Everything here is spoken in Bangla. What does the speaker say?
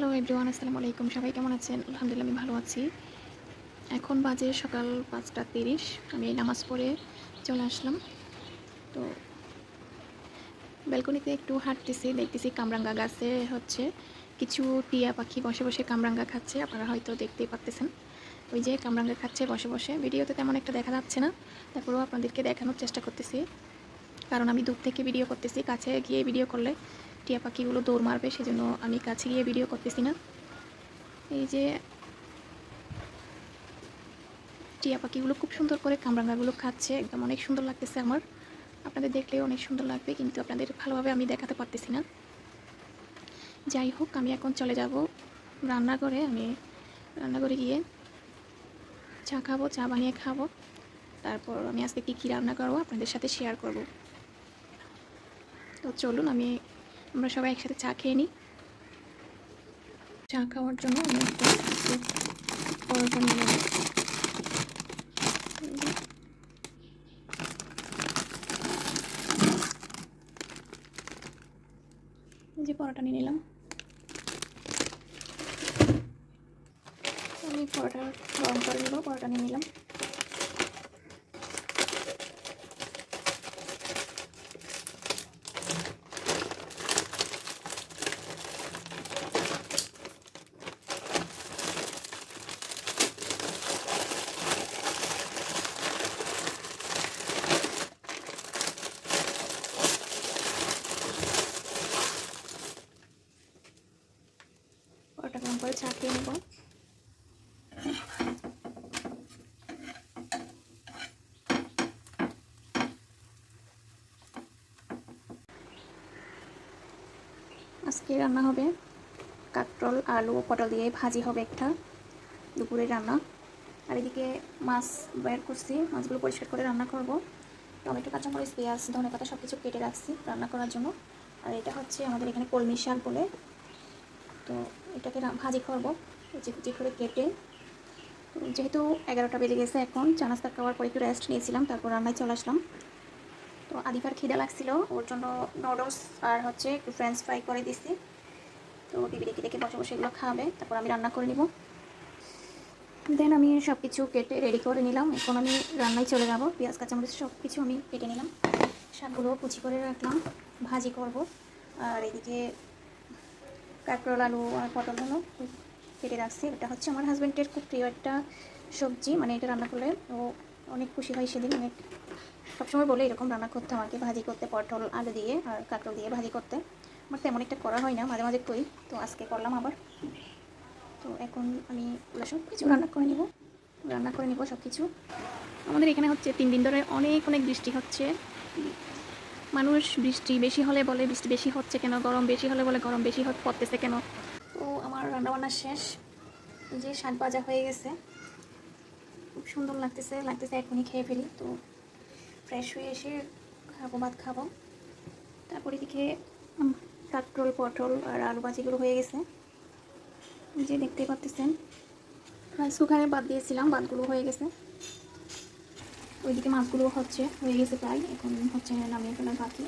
হ্যালো এভরিওয়ান আসসালামু আলাইকুম সবাই কেমন আছেন? আলহামদুলিল্লাহ, আমি ভালো আছি। এখন বাজে সকাল পাঁচটা তিরিশ। আমি নামাজ পড়ে চলে আসলাম। তো ব্যালকনিতে একটু হাঁটতেছি, দেখতেছি কামরাঙ্গা গাছে হচ্ছে কিছু টিয়া পাখি বসে বসে কামরাঙ্গা খাচ্ছে। আপনারা হয়তো দেখতেই পারতেছেন। ওই যে কামরাঙ্গা খাচ্ছে বসে বসে। ভিডিওতে তেমন একটা দেখা যাচ্ছে না। তারপরেও আপনাদেরকে দেখানোর চেষ্টা করতেছি। কারণ আমি দূর থেকে ভিডিও করতেছি। কাছে গিয়ে ভিডিও করলে টিয়া পাখিগুলো দৌড় মারবে, সেজন্য আমি কাছে গিয়ে ভিডিও করতেছি না। এই যে টিয়া পাখিগুলো খুব সুন্দর করে কামরাঙ্গাগুলো খাচ্ছে, একদম অনেক সুন্দর লাগতেছে আমার। আপনাদের দেখলেও অনেক সুন্দর লাগবে, কিন্তু আপনাদের ভালোভাবে আমি দেখাতে পারতেছি না। যাই হোক, আমি এখন চলে যাব রান্নাঘরে, আমি রান্নাঘরে গিয়ে চা খাব, চা বানিয়ে খাব। তারপর আমি আজকে কী কী রান্না করব আপনাদের সাথে শেয়ার করব। তো চলুন, আমি আমরা সবাই একসাথে চা খেয়ে নিই। চা খাওয়ার জন্য আমি পরোটা নিয়ে যে পরোটা নিয়ে নিলাম। আমি পরোটা গরম করে নেব, পরোটা নিয়ে নিলাম পরোটা গরম করে চা খেয়ে নেব। আজকে রান্না হবে কাঁকরোল, আলু পটল দিয়ে ভাজি হবে একটা দুপুরে রান্না। আর এদিকে মাছ বের করছি, মাছগুলো পরিষ্কার করে রান্না করব। টমেটো, কাঁচামরিচ, পেঁয়াজ, ধনে পাতা সব কিছু কেটে রাখছি রান্না করার জন্য। আর এটা হচ্ছে আমাদের এখানে কলমি শাক বলে। তো এটাকে ভাজি করব কুচি কুচি করে কেটে। যেহেতু এগারোটা বেজে গেছে এখন চা নাস্তা খাওয়ার পর একটু রেস্ট নিয়েছিলাম, তারপর রান্নায় চলে আসলাম। তো আদিবার খিদা লাগছিল, ওর জন্য নুডলস আর হচ্ছে একটু ফ্রেঞ্চ ফ্রাই করে দিছি। তো টিভি দেখে দেখে বসে বসে এগুলো খাবে, তারপর আমি রান্না করে নিব। দেন আমি সব কিছু কেটে রেডি করে নিলাম। এখন আমি রান্নায় চলে যাব। পেঁয়াজ, কাঁচামরিচ সব কিছু আমি কেটে নিলাম। শাকগুলো কুচি করে রাখলাম। ভাজি করব। আর এদিকে কাঁকরোল, আলু আর পটল হলো। কেটে রাখছি। এটা হচ্ছে আমার হাজব্যান্ডের খুব প্রিয় একটা সবজি। মানে এটা রান্না করলে ও অনেক খুশি হয় সেদিন। অনেক সবসময় বলে এরকম রান্না করতে আমাকে, ভাজি করতে, পটল, আলু দিয়ে আর কাঁকরোল দিয়ে ভাজি করতে। আমার তেমন একটা করা হয় না, মাঝে মাঝে করি। তো আজকে করলাম আবার। তো এখন আমি সব কিছু রান্না করে নিব। রান্না করে নিব সব কিছু আমাদের এখানে হচ্ছে তিন দিন ধরে অনেক অনেক বৃষ্টি হচ্ছে। মানুষ বৃষ্টি বেশি হলে বলে, বৃষ্টি বেশি হচ্ছে কেন? গরম বেশি হলে বলে, গরম বেশি পড়তেছে কেন? তো আমার রান্নাবান্না শেষ। যে শাক ভাজা হয়ে গেছে। খুব সুন্দর লাগতেছে লাগতেছে এখনই খেয়ে ফেলি। তো ফ্রেশ হয়ে এসে খাব, ভাত খাব। তারপরে দিকে কাঁকরোল পটল আর আলু ভাজিগুলো হয়ে গেছে। যে দেখতেই পাচ্ছেন রাইস কুকারে বাদ দিয়েছিলাম, ভাতগুলো হয়ে গেছে। ওইদিকে মাছগুলো হচ্ছে হয়ে গেছে প্রায়। এখন হচ্ছে নামিয়ে ফেলার বাকি।